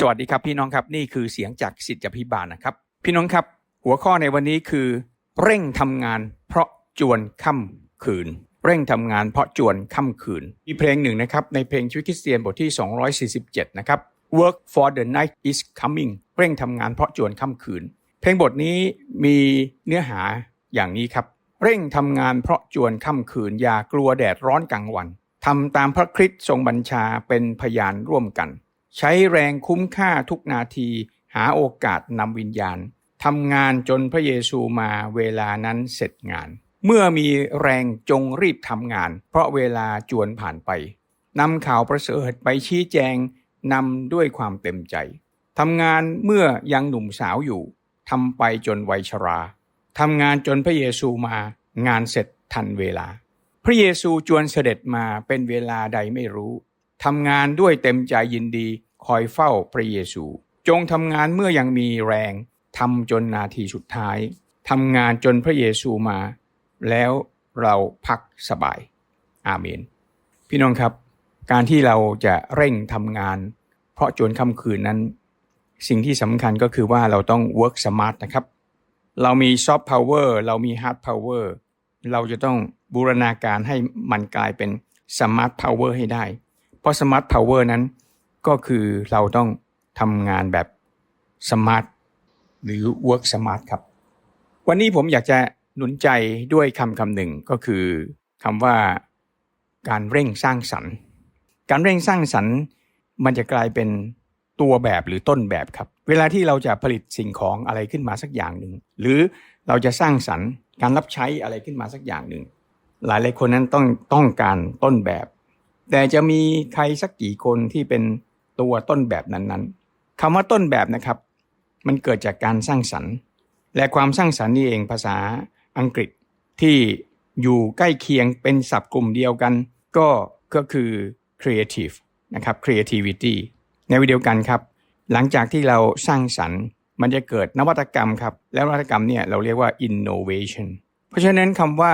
สวัสดีครับพี่น้องครับนี่คือเสียงจากสิทธิพิบาลนะครับ พี่น้องครับ หัวข้อในวันนี้คือ เร่งทำงานเพราะจวนค่ำคืน เร่งทำงานเพราะจวนค่ำคืน มีเพลงหนึ่งนะครับในเพลงชีวิตคริสเตียนบทที่ 247 นะครับ Work for the night is coming เร่งทำงานเพราะจวนค่ำคืน เพลงบทนี้มีเนื้อหาอย่างนี้ครับ เร่งทำงานเพราะจวนค่ำคืน อย่ากลัวแดดร้อนกลางวันทำตามพระคริสต์ทรงบัญชาเป็นพยานร่วมกัน ใช้แรงคุ้มค่าทุกนาที หาโอกาสนำวิญญาณทำงานจนพระเยซูมาเวลานั้นเสร็จงาน เมื่อมีแรงจงรีบทำงาน เพราะเวลาจวนผ่านไปนำข่าวประเสริฐไปชี้แจงนำด้วยความเต็มใจทำงานเมื่อยังหนุ่มสาวอยู่ทำไปจนวัยชราทำงานจนพระเยซูมางานเสร็จทันเวลา พระเยซูจวนเสด็จมาเป็นเวลาใดไม่รู้ ทำงานด้วยเต็มใจยินดี คอยเฝ้าพระเยซู จงทำงานเมื่อยังมีแรงทำจนนาทีสุดท้ายทำงานจนพระเยซูมา แล้วเราพักสบาย อาเมน พี่น้องครับ การที่เราจะเร่งทำงาน เพราะจนค่ำคืนนั้น สิ่งที่สำคัญก็คือว่าเราต้อง work smart นะครับ เรามี soft power เรามี hard power เราจะต้องบูรณาการให้มันกลายเป็น smart power ให้ได้ เพราะ smart power นั้นก็คือเราต้องทำงานแบบ smart หรือ work smart ครับ วันนี้ผมอยากจะหนุนใจด้วยคำคำหนึ่งก็คือคำว่าการเร่งสร้างสรรค์ การเร่งสร้างสรรค์มันจะกลายเป็นตัวแบบหรือต้นแบบครับ เวลาที่เราจะผลิตสิ่งของอะไรขึ้นมาสักอย่างหนึ่ง หรือเราจะสร้างสรรค์ การรับใช้อะไรขึ้นมาสักอย่างหนึ่ง หลายหลายคนนั้นต้องต้องการต้นแบบ แต่จะมีใครสักกี่คนที่เป็นตัวต้นแบบนั้นๆคำว่าต้นแบบนะครับ มันเกิดจากการสร้างสรรค์ และความสร้างสรรค์นี่เองภาษาอังกฤษที่อยู่ใกล้เคียงเป็นศัพท์กลุ่มเดียวกัน ก็ก็คือ creative นะครับ creativity ในวิดีโอกันครับ หลังจากที่เราสร้างสรรค์ มันจะเกิดนวัตกรรมครับ แล้วนวัตกรรมเนี่ยเราเรียกว่า innovation เพราะฉะนั้นคำว่า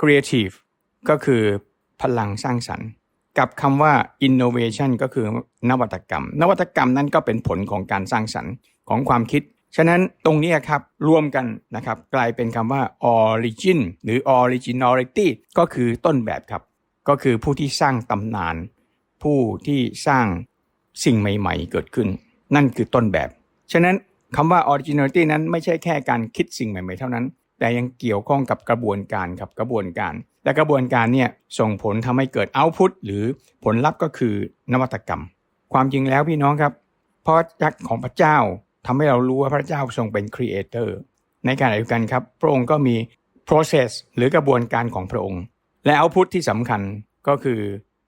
creative ก็คือพลังสร้างสรรค์ กับคำว่า innovation ก็คือนวัตกรรม นวัตกรรมนั้นก็เป็นผลของการสร้างสรรค์ของความคิด ฉะนั้นตรงนี้ครับรวมกันนะครับกลายเป็นคำว่า origin หรือ originality ก็คือต้นแบบครับ ก็คือผู้ที่สร้างตำนาน ผู้ที่สร้างสิ่งใหม่ ๆ เกิดขึ้น นั่นคือต้นแบบ ฉะนั้นคำว่า originality นั้นไม่ใช่แค่การคิดสิ่งใหม่ ๆ เท่านั้น แต่ยังเกี่ยวข้องกับกระบวนการครับกระบวนการ และกระบวนการเนี่ยส่งผลทำให้เกิด output หรือผลลัพธ์ก็คือนวัตกรรม ความจริงแล้วพี่น้องครับเพราะยักษ์ของพระเจ้าทำให้เรารู้ว่าพระเจ้าทรงเป็น creator ในการเดียวกันครับ พระองค์ก็มี process หรือกระบวนการของพระองค์ และ output ที่สำคัญก็คือ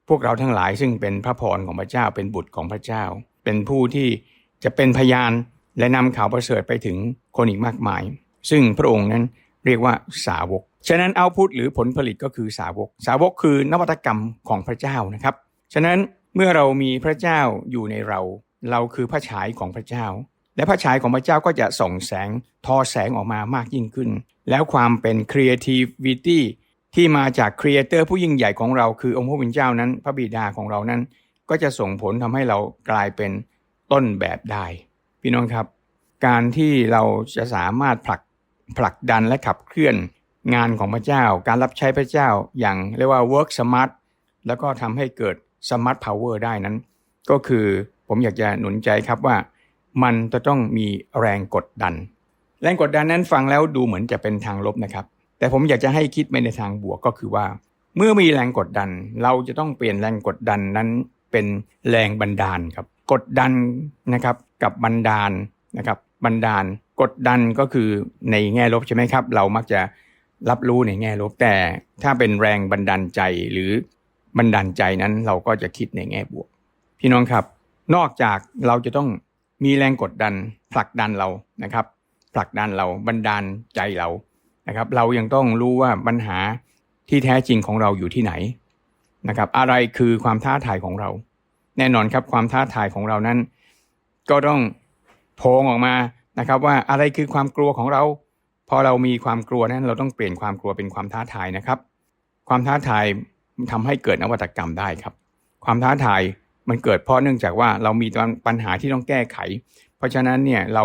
พวกเราทั้งหลายซึ่งเป็นพระพรของพระเจ้าเป็นบุตรของพระเจ้า เป็นผู้ที่จะเป็นพยานและนำข่าวประเสริฐไปถึงคนอีกมากมาย ซึ่งพระองค์นั้นเรียกว่าสาวก ฉะนั้นเอาพุทหรือผลผลิตก็คือสาวก สาวกคือนวัตกรรมของพระเจ้านะครับ ฉะนั้นเมื่อเรามีพระเจ้าอยู่ในเรา เราคือพระฉายของพระเจ้า และพระฉายของพระเจ้าก็จะส่องแสงทอแสงออกมามากยิ่งขึ้น แล้วความเป็น creativity ที่มาจากครีเอเตอร์ผู้ยิ่งใหญ่ของเราคือองค์พระผู้เป็นเจ้านั้น พระบิดาของเรานั้น ก็จะส่งผลทำให้เรากลายเป็นต้นแบบได้ พี่น้องครับ การที่เราจะสามารถผลักผลักดันและขับเคลื่อน งานของพระเจ้า การรับใช้พระเจ้าอย่างเรียกว่า work smart แล้วก็ทำให้เกิด smart power ได้นั้น ก็คือผมอยากจะหนุนใจครับว่า มันจะต้องมีแรงกดดัน แรงกดดันนั้นฟังแล้วดูเหมือนจะเป็นทางลบนะครับ แต่ผมอยากจะให้คิดไปในทางบวกก็คือว่า เมื่อมีแรงกดดัน เราจะต้องเปลี่ยนแรงกดดันนั้นเป็นแรงบันดาลครับกดดันนะครับกับบันดาลนะครับบันดาลกดดันก็คือในแง่ลบใช่ไหมครับ เรามักจะ รับรู้ในแง่ลบแต่ถ้าเป็นแรงบันดาลใจหรือบันดาลใจนั้นเราก็จะคิดในแง่บวก พี่น้องครับ นอกจากเราจะต้องมีแรงกดดันผลักดันเรานะครับผลักดันเราบันดาลใจเรานะครับ เรายังต้องรู้ว่าปัญหาที่แท้จริงของเราอยู่ที่ไหนนะครับ อะไรคือความท้าทายของเรา แน่นอนครับความท้าทายของเรานั้น ก็ต้องโพงออกมานะครับ ว่าอะไรคือความกลัวของเรา พอเรามีความกลัวนั้นเราต้องเปลี่ยนความกลัวเป็นความท้าทายนะครับ ความท้าทายทำให้เกิดนวัตกรรมได้ครับ ความท้าทายมันเกิดเพราะเนื่องจากว่าเรามีปัญหาที่ต้องแก้ไข เพราะฉะนั้นเนี่ยเรา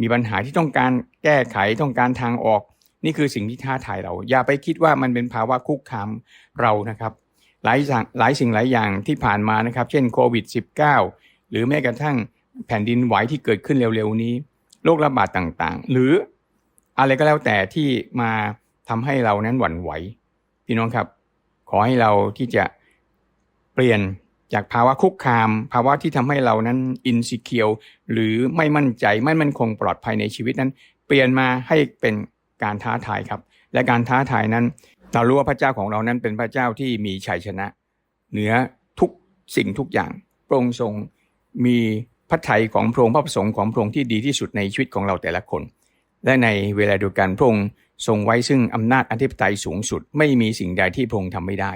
มีปัญหาที่ต้องการแก้ไขต้องการทางออก นี่คือสิ่งที่ท้าทายเรา อย่าไปคิดว่ามันเป็นภาวะคุกคามเรานะครับหลายอย่างหลายสิ่งหลายอย่างที่ผ่านมานะครับ เช่นโควิด -19 หรือแม้กระทั่งแผ่นดินไหวที่เกิดขึ้นเร็วๆนี้โรคระบาดต่างๆ หรือ อะไรก็แล้วแต่ที่มาทำให้เรานั้นหวั่นไหว พี่น้องครับ ขอให้เราที่จะเปลี่ยนจากภาวะคุกคาม ภาวะที่ทำให้เรานั้นอินสิเคียวหรือไม่มั่นใจไม่มั่นคงปลอดภัยในชีวิตนั้น เปลี่ยนมาให้เป็นการท้าทายครับ และการท้าทายนั้น เรารู้ว่าพระเจ้าของเรานั้นเป็นพระเจ้าที่มีชัยชนะ เหนือทุกสิ่งทุกอย่างพระองค์ทรงมีพระทัยของพระองค์พระประสงค์ของพระองค์ที่ดีที่สุดในชีวิตของเราแต่ละคน และในเวลาเดียวกันพระองค์ทรงไว้ซึ่งอำนาจอธิปไตยสูงสุด ไม่มีสิ่งใดที่พระองค์ทำไม่ได้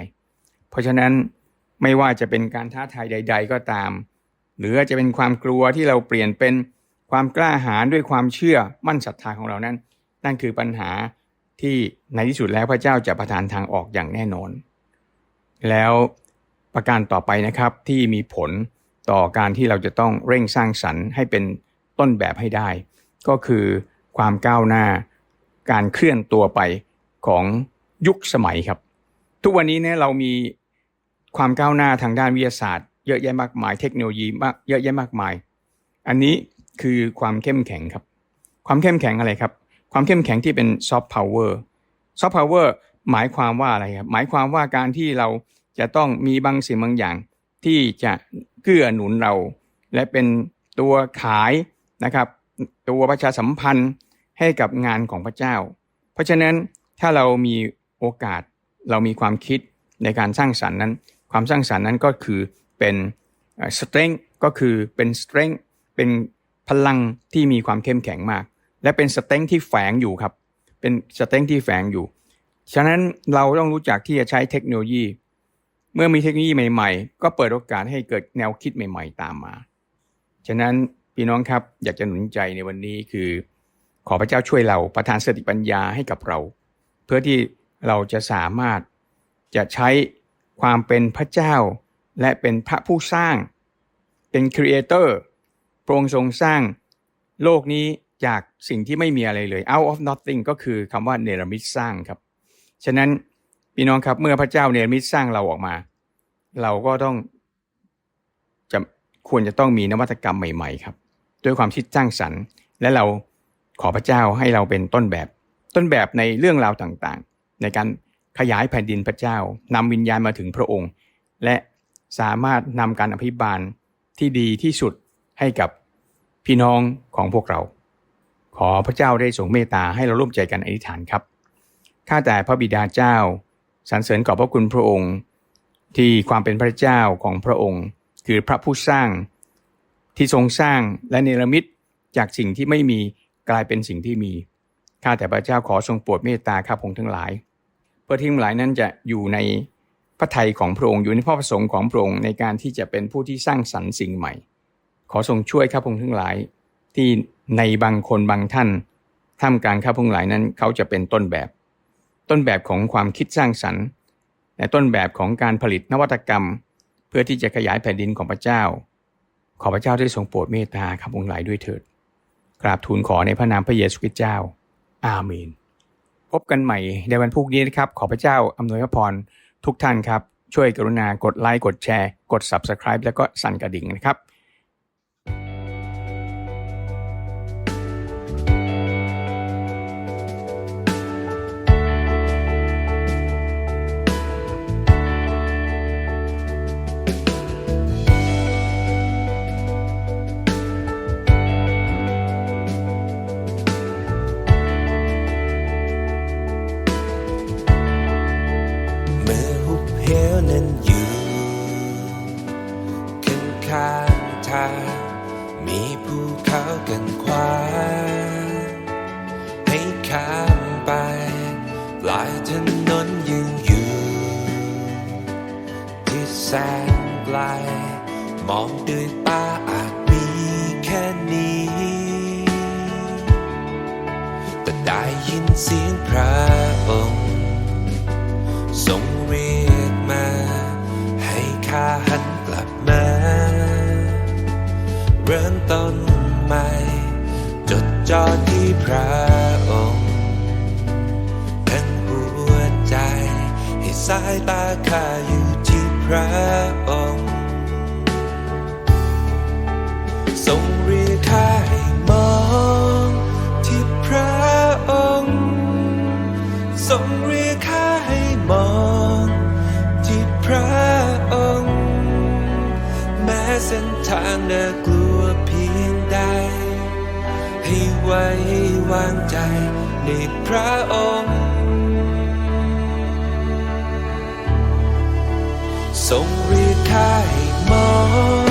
เพราะฉะนั้นไม่ว่าจะเป็นการท้าทายใด ๆ ก็ตาม หรือจะเป็นความกลัวที่เราเปลี่ยนเป็นความกล้าหาญด้วยความเชื่อมั่นศรัทธาของเรานั้น นั่นคือปัญหาที่ในที่สุดแล้วพระเจ้าจะประทานทางออกอย่างแน่นอน แล้วประการต่อไปนะครับที่มีผลต่อการที่เราจะต้องเร่งสร้างสรรค์ให้เป็นต้นแบบให้ได้ ก็คือ ความก้าวหน้า การเคลื่อนตัวไปของยุคสมัยครับ ทุกวันนี้เนี่ยเรามีความก้าวหน้าทางด้านวิทยาศาสตร์ เยอะแยะมากมาย เทคโนโลยีมากเยอะแยะมากมาย อันนี้คือความเข้มแข็งครับ ความเข้มแข็งอะไรครับ ความเข้มแข็งที่เป็นซอฟต์พาวเวอร์ซอฟต์พาวเวอร์หมายความว่าอะไรครับ หมายความว่าการที่เราจะต้องมีบางสิ่งบางอย่าง ที่จะเกื้อหนุนเรา และเป็นตัวขายนะครับ ตัวประชาสัมพันธ์ให้กับงานของพระเจ้า เพราะฉะนั้นถ้าเรามีโอกาสเรามีความคิดในการสร้างสรรค์นั้น ความสร้างสรรค์นั้นก็คือเป็นสเตรน g ก็คือเป็นสเตรน g เป็นพลังที่มีความเข้มแข็งมาก และเป็นสเตรน g ที่แฝงอยู่ครับ เป็นสเตรน g ที่แฝงอยู่ ฉะนั้นเราต้องรู้จักที่จะใช้เทคโนโลยี เมื่อมีเทคโนโลยีใหม่ ๆ ก็เปิดโอกาสให้เกิดแนวคิดใหม่ ๆ ตามมา ฉะนั้น พี่น้องครับอยากจะหนุนใจในวันนี้คือ ขอพระเจ้าช่วยเราประทานสติปัญญาให้กับเรา เพื่อที่เราจะสามารถจะใช้ความเป็นพระเจ้า และเป็นพระผู้สร้าง เป็นครีเอเตอร์พระองค์ทรงสร้างโลกนี้จากสิ่งที่ไม่มีอะไรเลย out of nothing ก็คือคำว่าเนรมิตสร้างครับ ฉะนั้นพี่น้องครับเมื่อพระเจ้าเนรมิตสร้างเราออกมา เราก็ต้องจะควรจะต้องมีนวัตกรรมใหม่ ๆ ครับ ด้วยความคิดสร้างสรรค์ และเราขอพระเจ้าให้เราเป็นต้นแบบ ต้นแบบในเรื่องราวต่างๆ ในการขยายแผ่นดินพระเจ้านำวิญญาณมาถึงพระองค์ และสามารถนำการอภิบาลที่ดีที่สุดให้กับพี่น้องของพวกเรา ขอพระเจ้าได้ทรงเมตตาให้เราร่วมใจกันอธิษฐานครับข้าแต่พระบิดาเจ้าสรรเสริญขอบพระคุณพระองค์ ที่ความเป็นพระเจ้าของพระองค์ คือพระผู้สร้าง ที่ทรงสร้างและเนรมิตจากสิ่งที่ไม่มีกลายเป็นสิ่งที่มี ข้าแต่พระเจ้าขอทรงโปรดเมตตาข้าพงทั้งหลาย เพื่อที่ทั้งหลายนั้นจะอยู่ในพระทัยของพระองค์อยู่ในพระประสงค์ของพระองค์ในการที่จะเป็นผู้ที่สร้างสรรค์สิ่งใหม่ ขอทรงช่วยข้าพงทั้งหลาย ที่ในบางคนบางท่านท่ามกลางข้าพงหลายนั้นเขาจะเป็นต้นแบบ ต้นแบบของความคิดสร้างสรรค์และต้นแบบของการผลิตนวัตกรรม เพื่อที่จะขยายแผ่นดินของพระเจ้า ขอพระเจ้าได้ทรงโปรดเมตตาข้าพงหลายด้วยเถิด กราบทูลขอในพระนามพระเยซูคริสต์เจ้า อาเมน พบกันใหม่ในวันพรุ่งนี้นะครับ ขอพระเจ้าอำนวยพระพรทุกท่านครับ ช่วยกรุณากดไลค์กดแชร์ กด Subscribe แล้วก็สั่นกระดิ่งนะครับ นั้นอยู่ข้างข้างทางมีภูเขากันขวางให้ข้ามไปปลายถนนยังอยู่ที่แสนไกลมองด้วยตาอาจมีแค่นี้ แต่ได้ยินเสียงพระองค์ทรงเรีย ค่าหันกลับมา เริ่มต้นใหม่ จดจ่อที่พระองค์ทั้งหัวใจ ให้สายตาข้าอยู่ที่พระองค์ ทางน่ากลัวเพียงใด ให้ไว้วางใจในพระองค์ ทรงรีทายมอง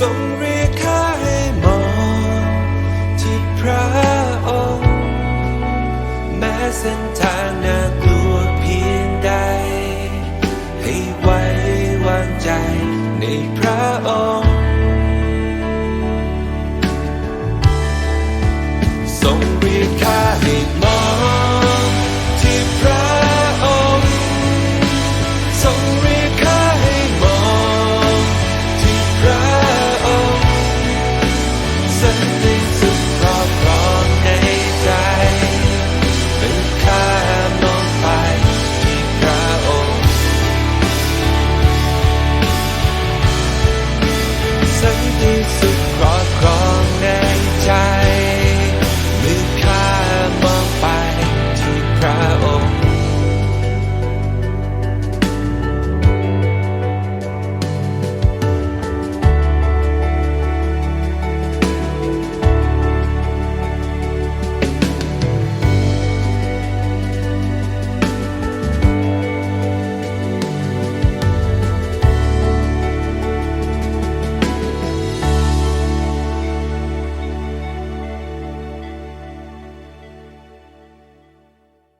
ทรเรียกข้าให้มองที่พระองค์ แม้เส้นทางน่ากลัว